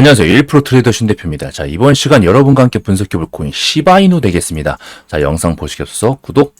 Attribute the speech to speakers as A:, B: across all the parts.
A: 안녕하세요. 1프로 트레이더 신 대표입니다. 자, 이번 시간 여러분과 함께 분석해볼 코인 시바이누 되겠습니다. 자, 영상 보시기 앞서 구독,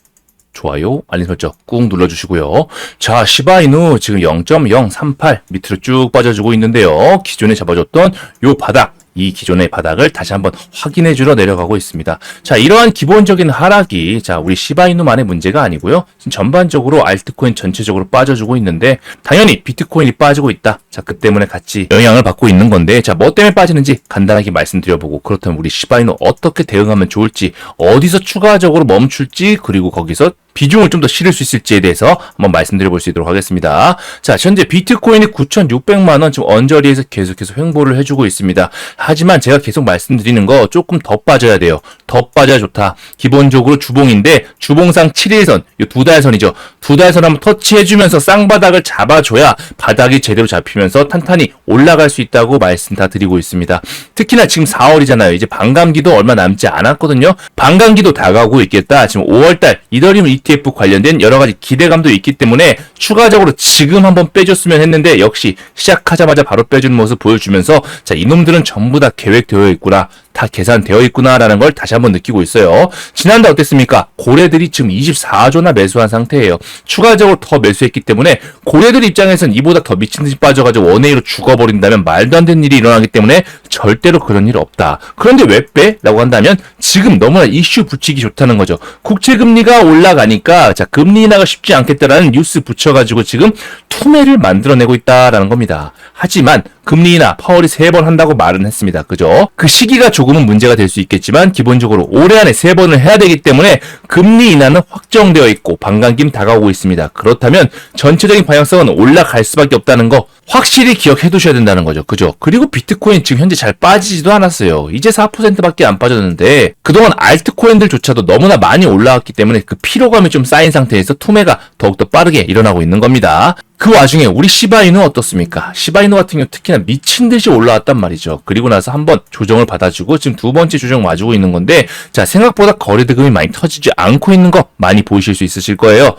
A: 좋아요, 알림 설정 꾹 눌러주시고요. 자, 시바이누 지금 0.038 밑으로 쭉 빠져주고 있는데요. 기존에 잡아줬던 요 바닥, 이 기존의 바닥을 다시 한번 확인해 주러 내려가고 있습니다. 자, 이러한 기본적인 하락이 자, 우리 시바이누만의 문제가 아니고요. 전반적으로 알트코인 전체적으로 빠져주고 있는데 당연히 비트코인이 빠지고 있다. 자, 그 때문에 같이 영향을 받고 있는 건데 자, 뭐 때문에 빠지는지 간단하게 말씀드려보고 그렇다면 우리 시바이누 어떻게 대응하면 좋을지 어디서 추가적으로 멈출지 그리고 거기서 비중을 좀 더 실을 수 있을지에 대해서 한번 말씀드려 볼 수 있도록 하겠습니다. 자, 현재 비트코인이 9,600만 원 지금 언저리에서 계속해서 횡보를 해주고 있습니다. 하지만 제가 계속 말씀드리는 거 조금 더 빠져야 돼요. 더 빠져야 좋다. 기본적으로 주봉인데 주봉상 7일선, 이두 달선이죠. 두 달선 한번 터치해주면서 쌍바닥을 잡아줘야 바닥이 제대로 잡히면서 탄탄히 올라갈 수 있다고 말씀 다 드리고 있습니다. 특히나 지금 4월이잖아요. 이제 반감기도 얼마 남지 않았거든요. 반감기도 다가오고 있겠다. 지금 5월달 이더리움 ETF 관련된 여러 가지 기대감도 있기 때문에 추가적으로 지금 한번 빼줬으면 했는데 역시 시작하자마자 바로 빼주는 모습 보여주면서 자 이놈들은 전부 다 계획되어 있구나. 다 계산되어 있구나라는 걸 다시 한번 느끼고 있어요. 지난달 어땠습니까? 고래들이 지금 24조나 매수한 상태예요. 추가적으로 더 매수했기 때문에 고래들 입장에선 이보다 더 미친 듯이 빠져가지고 원웨이로 죽어버린다면 말도 안 되는 일이 일어나기 때문에 절대로 그런 일 없다. 그런데 왜 빼? 라고 한다면 지금 너무나 이슈 붙이기 좋다는 거죠. 국채 금리가 올라가니까 자 금리 인하가 쉽지 않겠다라는 뉴스 붙여가지고 지금 투매를 만들어내고 있다라는 겁니다. 하지만 금리 인하 파월이 세 번 한다고 말은 했습니다. 그죠? 그 시기가 조금은 문제가 될 수 있겠지만 기본적으로 올해 안에 세 번을 해야 되기 때문에 금리 인하는 확정되어 있고 반감김 다가오고 있습니다. 그렇다면 전체적인 방향성은 올라갈 수밖에 없다는 거 확실히 기억해 두셔야 된다는 거죠. 그죠? 그리고 비트코인 지금 현재 잘 빠지지도 않았어요. 이제 4%밖에 안 빠졌는데 그동안 알트코인들조차도 너무나 많이 올라왔기 때문에 그 피로감이 좀 쌓인 상태에서 투매가 더욱더 빠르게 일어나고 있는 겁니다. 그 와중에 우리 시바이누 어떻습니까? 시바이누 같은 경우 특히나 미친 듯이 올라왔단 말이죠. 그리고 나서 한번 조정을 받아주고 지금 두 번째 조정 와주고 있는 건데 자 생각보다 거래대금이 많이 터지지 않고 있는 거 많이 보이실 수 있으실 거예요.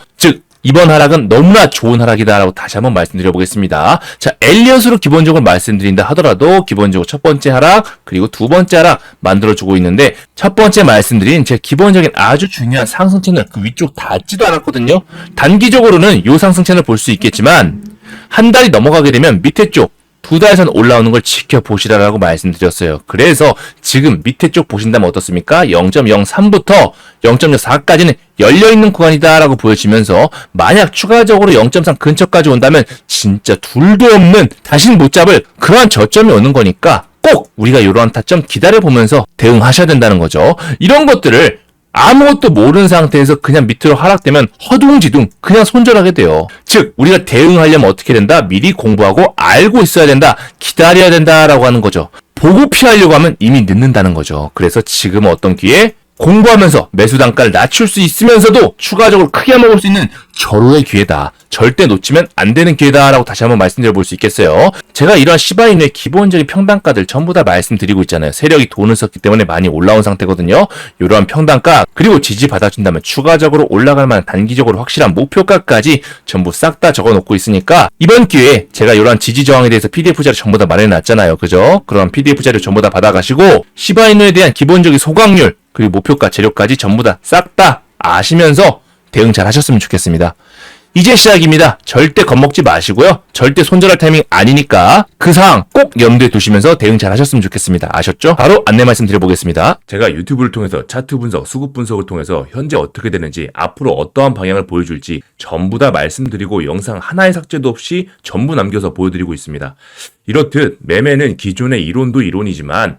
A: 즉 이번 하락은 너무나 좋은 하락이다라고 다시 한번 말씀드려 보겠습니다. 자, 엘리엇으로 기본적으로 말씀드린다 하더라도 기본적으로 첫 번째 하락 그리고 두 번째 하락 만들어 주고 있는데 첫 번째 말씀드린 제 기본적인 아주 중요한 상승 채널 그 위쪽 닿지도 않았거든요. 단기적으로는 이 상승 채널 볼 수 있겠지만 한 달이 넘어가게 되면 밑에 쪽 두 달선 올라오는 걸 지켜보시라라고 말씀드렸어요. 그래서 지금 밑에 쪽 보신다면 어떻습니까? 0.03부터 0.04까지는 열려있는 구간이다라고 보여지면서 만약 추가적으로 0.3 근처까지 온다면 진짜 둘도 없는 다시는 못 잡을 그러한 저점이 오는 거니까 꼭 우리가 이러한 타점 기다려보면서 대응하셔야 된다는 거죠. 이런 것들을 아무것도 모르는 상태에서 그냥 밑으로 하락되면 허둥지둥 그냥 손절하게 돼요. 즉 우리가 대응하려면 어떻게 된다? 미리 공부하고 알고 있어야 된다. 기다려야 된다라고 하는 거죠. 보고 피하려고 하면 이미 늦는다는 거죠. 그래서 지금 어떤 기회? 공부하면서 매수 단가를 낮출 수 있으면서도 추가적으로 크게 먹을 수 있는 절호의 기회다. 절대 놓치면 안 되는 기회다라고 다시 한번 말씀드려 볼 수 있겠어요. 제가 이러한 시바인의 기본적인 평단가들 전부 다 말씀드리고 있잖아요. 세력이 돈을 썼기 때문에 많이 올라온 상태거든요. 이러한 평단가 그리고 지지 받아준다면 추가적으로 올라갈 만한 단기적으로 확실한 목표가까지 전부 싹 다 적어 놓고 있으니까 이번 기회에 제가 이러한 지지 저항에 대해서 PDF 자료 전부 다 마련해 놨잖아요. 그죠? 그런 PDF 자료 전부 다 받아가시고 시바이누에 대한 기본적인 소각률 그리고 목표가 재료까지 전부 다 싹 다 아시면서 대응 잘 하셨으면 좋겠습니다. 이제 시작입니다. 절대 겁먹지 마시고요. 절대 손절할 타이밍 아니니까 그 사항 꼭 염두에 두시면서 대응 잘 하셨으면 좋겠습니다. 아셨죠? 바로 안내 말씀 드려보겠습니다.
B: 제가 유튜브를 통해서 차트 분석, 수급 분석을 통해서 현재 어떻게 되는지, 앞으로 어떠한 방향을 보여줄지 전부 다 말씀드리고 영상 하나의 삭제도 없이 전부 남겨서 보여드리고 있습니다. 이렇듯 매매는 기존의 이론도 이론이지만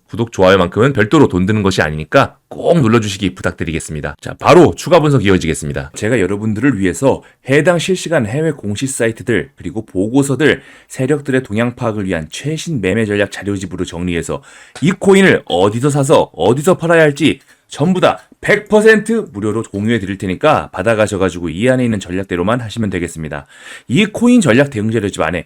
B: 구독, 좋아요만큼은 별도로 돈 드는 것이 아니니까 꼭 눌러주시기 부탁드리겠습니다. 자, 바로 추가 분석 이어지겠습니다. 제가 여러분들을 위해서 해당 실시간 해외 공시 사이트들 그리고 보고서들 세력들의 동향 파악을 위한 최신 매매 전략 자료집으로 정리해서 이 코인을 어디서 사서 어디서 팔아야 할지 전부 다 100% 무료로 공유해 드릴 테니까 받아가셔가지고 이 안에 있는 전략대로만 하시면 되겠습니다. 이 코인 전략 대응 자료집 안에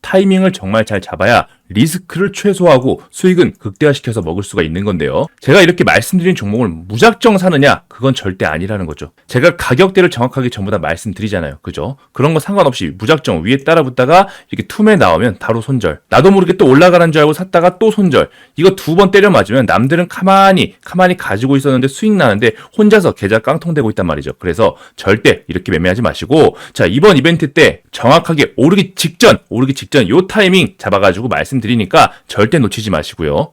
A: 타이밍을 정말 잘 잡아야 리스크를 최소화하고 수익은 극대화시켜서 먹을 수가 있는 건데요. 제가 이렇게 말씀드린 종목을 무작정 사느냐? 그건 절대 아니라는 거죠. 제가 가격대를 정확하게 전부 다 말씀드리잖아요. 그죠? 그런 거 상관없이 무작정 위에 따라붙다가 이렇게 툼에 나오면 바로 손절. 나도 모르게 또 올라가는 줄 알고 샀다가 또 손절. 이거 두 번 때려 맞으면 남들은 가만히, 가만히 가지고 있었는데 수익 나는데 혼자서 계좌 깡통되고 있단 말이죠. 그래서 절대 이렇게 매매하지 마시고 자, 이번 이벤트 때 정확하게 오르기 직전, 오르기 직전 요 타이밍 잡아가지고 말씀 드리니까 절대 놓치지 마시고요.